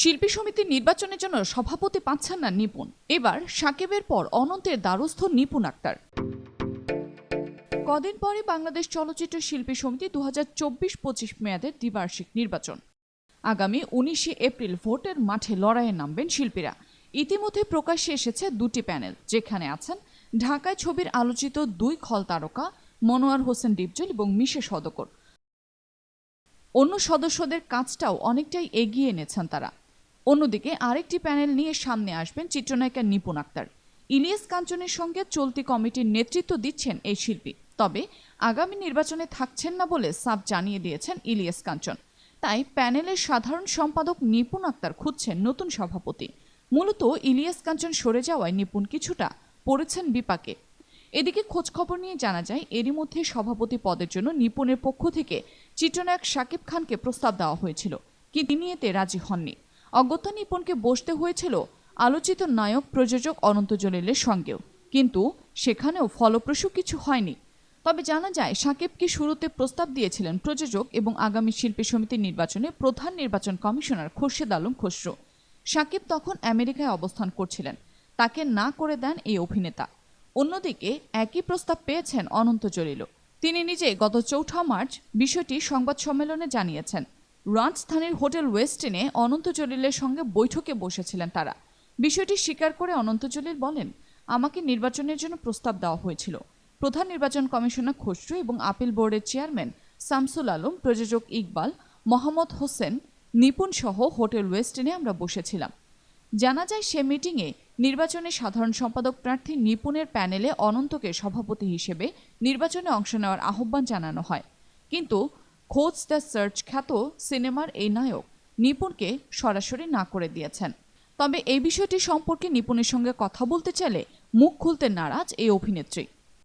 শিল্পী সমিতির নির্বাচনের জন্য সভাপতি পাচ্ছেন না নিপুণ। এবার সাকিবের পর অনন্তের দ্বারস্থ নিপুণ আক্তার। কদিন পরে বাংলাদেশ চলচ্চিত্র শিল্পী সমিতি দু হাজার চব্বিশ পঁচিশ মেয়াদের দ্বিবার্ষিক নির্বাচন। আগামী উনিশে এপ্রিল ভোটের মাঠে লড়াইয়ে নামবেন শিল্পীরা। ইতিমধ্যে প্রকাশ্যে এসেছে দুটি প্যানেল, যেখানে আছেন ঢাকায় ছবির আলোচিত দুই খল তারকা মনোয়ার হোসেন ডিপজল এবং মিশে সদকর। অন্য সদস্যদের কাজটাও অনেকটাই এগিয়ে এনেছেন তারা। অন্যদিকে আরেকটি প্যানেল নিয়ে সামনে আসবেন চিত্রনায়িকা নিপুণ আক্তার। ইলিয়াস কাঞ্চনের সঙ্গে চলতি কমিটির নেতৃত্ব দিচ্ছেন এই শিল্পী। তবে আগামী নির্বাচনে থাকছেন না বলে সাফ জানিয়ে দিয়েছেন ইলিয়াস কাঞ্চন। তাই প্যানেলের সাধারণ সম্পাদক নিপুণ আক্তার খুঁজছেন নতুন সভাপতি। মূলত ইলিয়াস কাঞ্চন সরে যাওয়ায় নিপুণ কিছুটা পড়েছেন বিপাকে। এদিকে খোঁজখবর নিয়ে জানা যায়, এরই মধ্যে সভাপতি পদের জন্য নিপুণের পক্ষ থেকে চিত্রনায়ক শাকিব খানকে প্রস্তাব দেওয়া হয়েছিল। কিন্তু তিনি এতে রাজি হননি। অগত্যা নিপনকে বসতে হয়েছিল আলোচিত নায়ক প্রযোজক অনন্ত জলিলের সঙ্গেও। কিন্তু সেখানেও ফলপ্রসূ কিছু হয়নি। তবে জানা যায়, সাকিবকে শুরুতে প্রস্তাব দিয়েছিলেন প্রযোজক এবং আগামী শিল্পী সমিতির নির্বাচনে প্রধান নির্বাচন কমিশনার খোরশেদ আলম খসরু। সাকিব তখন আমেরিকায় অবস্থান করছিলেন। তাকে না করে দেন এই অভিনেতা। অন্যদিকে, একই প্রস্তাব পেয়েছেন অনন্ত জলিলও। তিনি নিজে গত চৌঠা মার্চ বিষয়টি সংবাদ সম্মেলনে জানিয়েছেন। রাজধানীর হোটেল ওয়েস্টিনে অনন্ত জলিলের সঙ্গে বৈঠকে বসেছিলেন তারা। বিষয়টি স্বীকার করে অনন্ত জলিল বলেন, আমাকে নির্বাচনের জন্য প্রস্তাব দেওয়া হয়েছিল। প্রধান নির্বাচন কমিশনার খসরু এবং আপিল বোর্ডের চেয়ারম্যান শামসুল আলম, প্রযোজক ইকবাল, মোহাম্মদ হোসেন, নিপুণ সহ হোটেল ওয়েস্টিনে আমরা বসেছিলাম। জানা যায়, সে মিটিংয়ে নির্বাচনে সাধারণ সম্পাদক প্রার্থী নিপুণের প্যানেলে অনন্তকে সভাপতি হিসেবে নির্বাচনে অংশ নেওয়ার আহ্বান জানানো হয়। কিন্তু খোঁজ দ্য সার্চ খ্যাত সিনেমার এই নায়ক নিপুণকে সরাসরি না করে দিয়েছেন। তবে এই বিষয়টি সম্পর্কে নিপুণের সঙ্গে কথা বলতে চাইলে মুখ খুলতে নারাজ এই অভিনেত্রী।